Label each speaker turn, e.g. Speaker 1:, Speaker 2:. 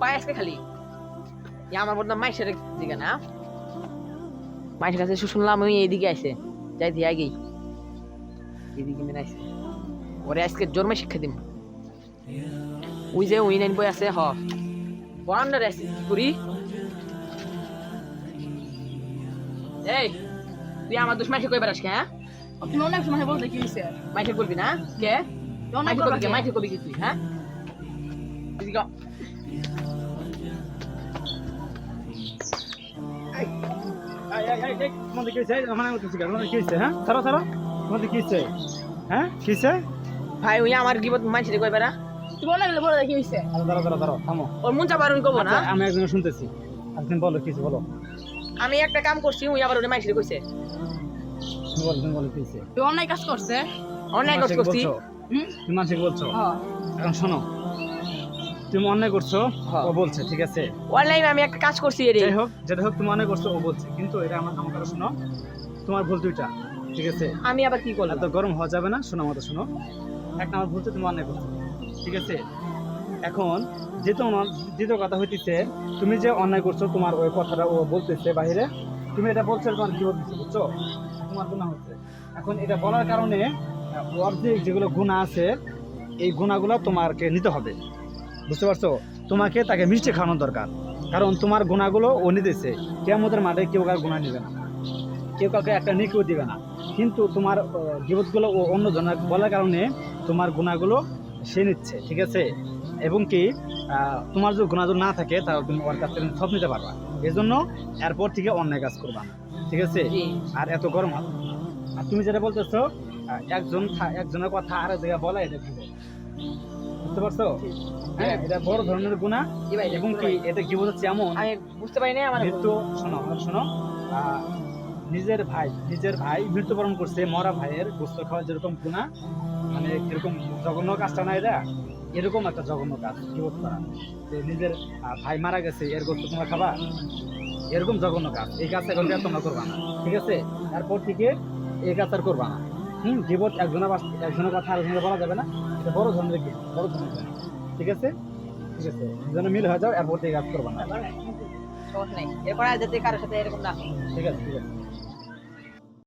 Speaker 1: পায় আজকে খালি। আমার বলতাম মাইসের দিকে না। মাইসের কাছে শুনলাম ওই এইদিকে আইছে। যাই দিয়ে আগেই এদিকে মেনে আইছে। ওরে আজকে জন্মে শিক্ষা দিম। ওই যে উই নাইন বই আছে হ। পড়ান্ডারে আছে কি করি? এই তুই আমার দোষ মাইকে কইবার আজকে হ্যাঁ?
Speaker 2: তুমি অনেক সময় বলতে কি হয়েছে
Speaker 1: মাইকে করবি না? কে?
Speaker 2: বড়
Speaker 1: কবি কে?
Speaker 2: কে?
Speaker 1: মাইকে কবি কি তুই হ্যাঁ? এদিকে আ।
Speaker 3: এই, এই, এই, এই, তোমাদের কি হয়েছে? এই, আমার মতো শিকার, তোমাদের কি হয়েছে? ছাড়ো, ছাড়ো। তোমাদের কি হয়েছে? কি হয়েছে?
Speaker 1: ভাই ওই আমার গিবত মাইছে কইবার না
Speaker 2: তুমি অনেক বলতে কি হয়েছে
Speaker 3: আরে দাঁড়াও, দাঁড়াও, দাঁড়াও, থামো।
Speaker 1: ওর চাবার কব না
Speaker 3: আচ্ছা, আমি একজনের শুনতেছি বলো কি হয়েছে, বলো
Speaker 1: আমি একটা কাম করছি ওই আবার ওরে কইছে?
Speaker 3: তুমি
Speaker 2: অনেক কাজ করছে
Speaker 1: অন্যায় কাজ করছি
Speaker 3: বলছো? এখন শোনো তুমি অন্যায় করছ
Speaker 1: হ্যাঁ।
Speaker 3: ও বলছে ঠিক আছে?
Speaker 1: অনলাইনে আমি একটা কাজ করছি এরে।
Speaker 3: যাই হোক যেটা হোক তুমি অন্যায় করছ ও বলছে কিন্তু এটা আমার আমার কথা শোনো তোমার ভুল দুইটা ঠিক আছে?
Speaker 1: আমি আবার কি করলাম?
Speaker 3: এত গরম হওয়া যাবে না শোনো মতো শোনো। এক নাম্বার ভুলতে তুমি অন্যায় করছ ঠিক আছে? এখন যেহেতু আমার- দ্বিতীয় কথা হইতেছে তুমি যে অন্যায় করছ তোমার ওই কথাটা ও বলতেছে বাইরে তুমি এটা বলছো তোমার কি হচ্ছে বুঝছ? তোমার গুণা হচ্ছে। এখন এটা বলার কারণে যে যেগুলো গুণা আছে এই গুণাগুলো তোমাকে নিতে হবে। বুঝতে পারছ? তোমাকে তাকে মিষ্টি খাওয়ানোর দরকার। কারণ তোমার গুণাগুলো ও নিতেছে। কেমতের মাঠে কেউ কার গুণা নেবে না। কেউ কাউকে একটা নিকেও দিবে না। কিন্তু তোমার জীবতগুলো ও অন্য জনের বলার কারণে তোমার গুণাগুলো সে নিচ্ছে ঠিক আছে? এবং কি তোমার যদি গুণাগুলো না থাকে তাহলে তুমি ওর কাছ থেকে সব নিতে পারবা। এই জন্য এরপর থেকে অন্যায় কাজ করবা না ঠিক আছে? আর এত গরম আর তুমি যেটা বলতেছো একজন একজনের কথা আর এক জায়গায় বলা এটা বুঝতে পারছ? হ্যাঁ এটা বড় ধরনের গুণা এবং কি এটা কি বোঝাচ্ছে এমন?
Speaker 1: আমি বুঝতে পারি না আমার
Speaker 3: মৃত্যু শোনো শোনো নিজের ভাই নিজের ভাই মৃত্যুবরণ করছে মরা ভাইয়ের গোস্ত খাওয়া যেরকম গুণা মানে কীরকম জঘন্য কাজটা না এটা? এরকম একটা জঘন্য কাজ কি বলতে পারা? যে নিজের ভাই মারা গেছে এর গোস্ত তোমরা খাবা? এরকম জঘন্য কাজ এই কাজটা এখন তোমরা করবা না ঠিক আছে? তারপর থেকে এই কাজ আর করবা না। হুম জীবত একজনের একজনের কথা আরেকজনের বলা যাবে না। এটা বড় ধরনের কি বড় ধরনের। ঠিক আছে? ঠিক আছে। যেন মিল হয়ে যাও এরপর থেকে কাজ করবা না।
Speaker 1: সমস্যা নাই। এরপর যাতে কারোর সাথে এরকম না
Speaker 3: ঠিক আছে ঠিক আছে।